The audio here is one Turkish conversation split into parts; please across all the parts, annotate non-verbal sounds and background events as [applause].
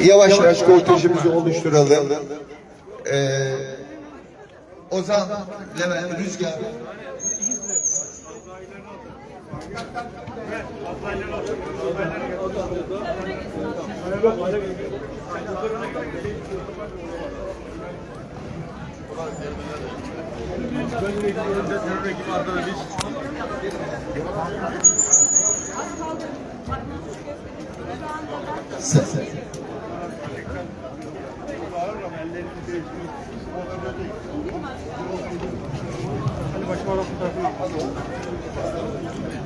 yavaş yavaş kortejimizi oluşturalım. Ee, Ozan, Levent, Rüzgar.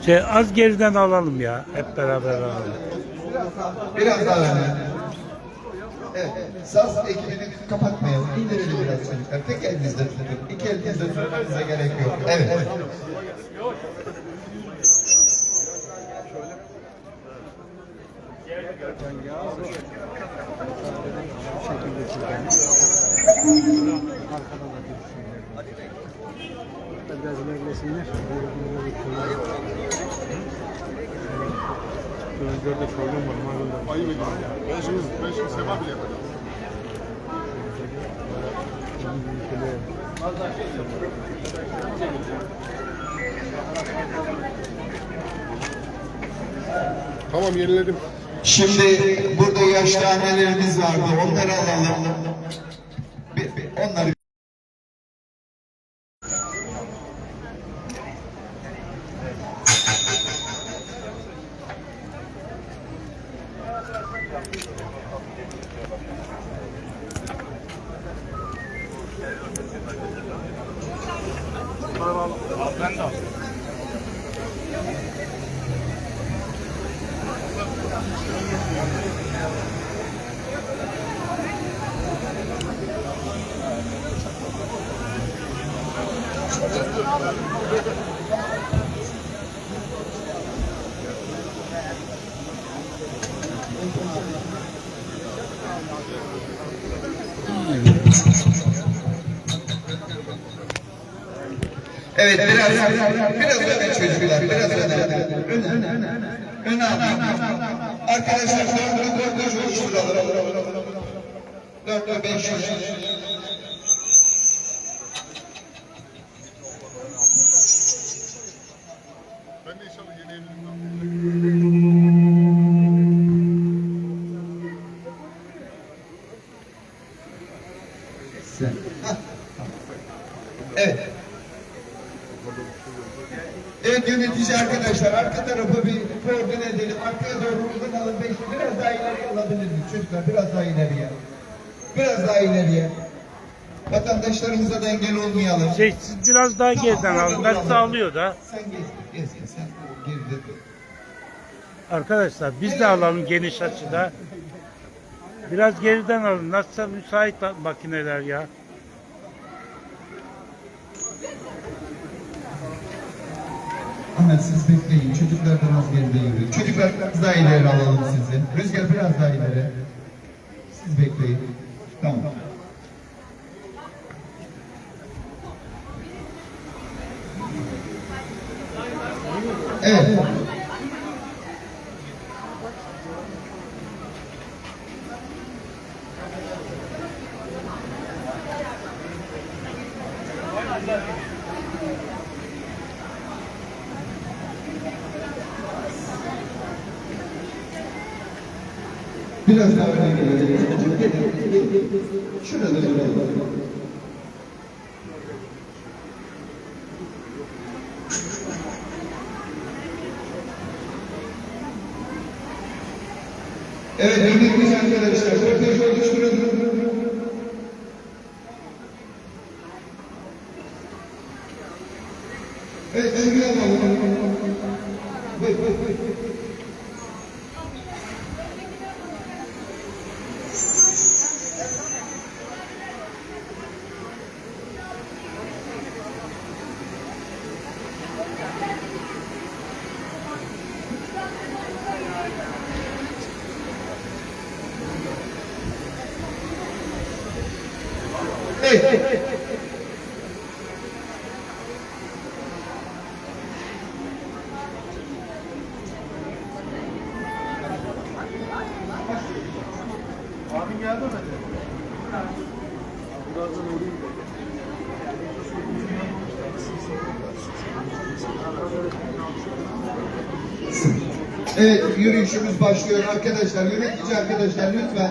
Şey, az geriden alalım ya. Hep beraber alalım. Biraz daha öne. Evet, saz ekibini kapatmayalım. İndirelim biraz çocuklar. Tek elinizde tutun. İki elinizde tutmanıza gerek yok. Evet. Biraz ilerlesinler. Gözlerde problem var malum. Ayıp ediyorum. Ben şimdi, ben şimdi sema bile yapacağım. Tamam yeniledim. Şimdi burada yaşlı vardı. Onları alalım. Bir, bir, onları Evet biraz biraz öne çocuklar biraz öne. Öne öne öne. Arkadaşlar dörtlü kortej oluşturalım. Dörtlü beş yüz. Ben de inşallah yeni evliliğim var. Evet. Evet yönetici arkadaşlar arka tarafı bir koordine edelim. Arkaya doğru uzun alın. Beş, biraz daha ileriye alabilir miyiz çocuklar? Biraz daha ileriye. Biraz daha ileriye. Vatandaşlarımıza da engel olmayalım. Şey, siz biraz daha geriden alın. Ben sağlıyor da. Sen geç, geç, dur. Arkadaşlar biz de alalım geniş açıda. Biraz geriden alın. Nasılsa müsait makineler ya. Ahmet siz bekleyin. Çocuklardan az geride yürüyün. Çocuklar biraz daha ileri alalım sizi. Rüzgar biraz daha ileri. Siz bekleyin. Tamam. Evet. Biraz daha öne gelelim. Şurada duralım. Evet, önlerimiz arkadaşlar. Kortej oluşturun. Evet. Evet yürüyüşümüz başlıyor arkadaşlar. Yönetici arkadaşlar lütfen.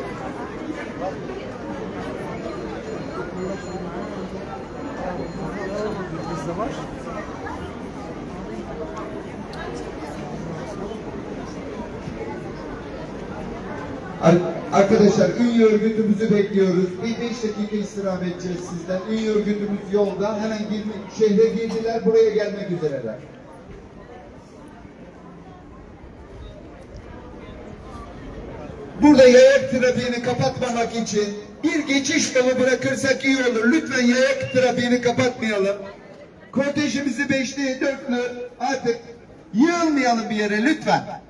Arkadaşlar ün örgütümüzü bekliyoruz. Bir beş dakika istirham edeceğiz sizden. Ün örgütümüz yolda. Hemen girme, şehre girdiler. Buraya gelmek üzereler. Burada yayak trafiğini kapatmamak için bir geçiş yolu bırakırsak iyi olur. Lütfen yayak trafiğini kapatmayalım. Kortejimizi beşli, dörtlü artık yığılmayalım bir yere lütfen.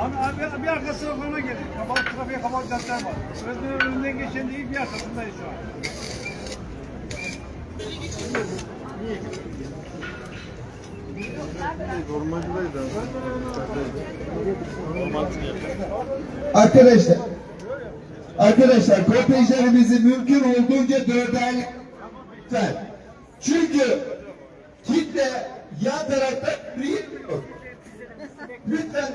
Abi, abi bir arkasına bana gelin. Kapalı trafiğe kapalı caddeler var. Öğretmenin önünden geçen değil bir arkasındayız şu an. Arkadaşlar, arkadaşlar kortejlerimizi mümkün olduğunca dörder lütfen. Çünkü kitle yan tarafta yürüyemiyor. Lütfen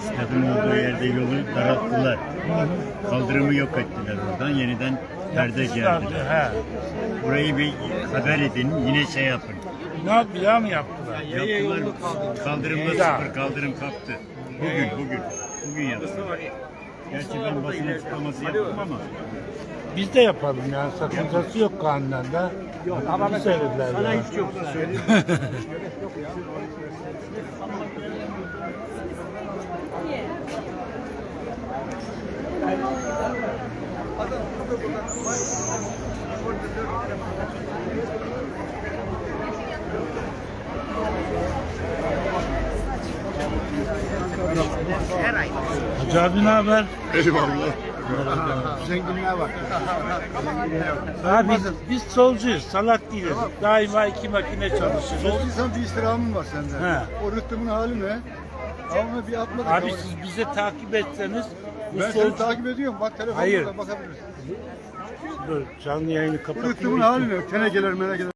stadın olduğu yerde yolu daralttılar. Kaldırımı yok ettiler oradan. Yeniden perde geldiler. He. Burayı bir haber edin. Yine şey yapın. Ne yap, bir daha mı yaptılar? Yaptılar. Kaldırımda Ya. sıfır kaldırım kalktı. Bugün, bugün. Bugün yaptılar. Gerçi ben basın açıklaması yaptım ama Biz de yapalım yani sakıncası yok kanunen de. Yok ama mesela sana hiç [laughs] yok. Hacı abi ne haber? Eyvallah. Zenginliğe bak. Abi biz, biz solcuyuz, salak değiliz. Daima iki makine çalışırız. Olduysan bir istirhamın var sende. He. O rıhtımın hali ne? Ama bir atmadık. Abi ama- siz bize takip etseniz bu ben seni solcu... takip ediyorum. Bak telefonda Hayır. bakabilirsin. Dur canlı yayını Bu kapatıyorum. rıhtımın hali ne? Tenekeler menekeler.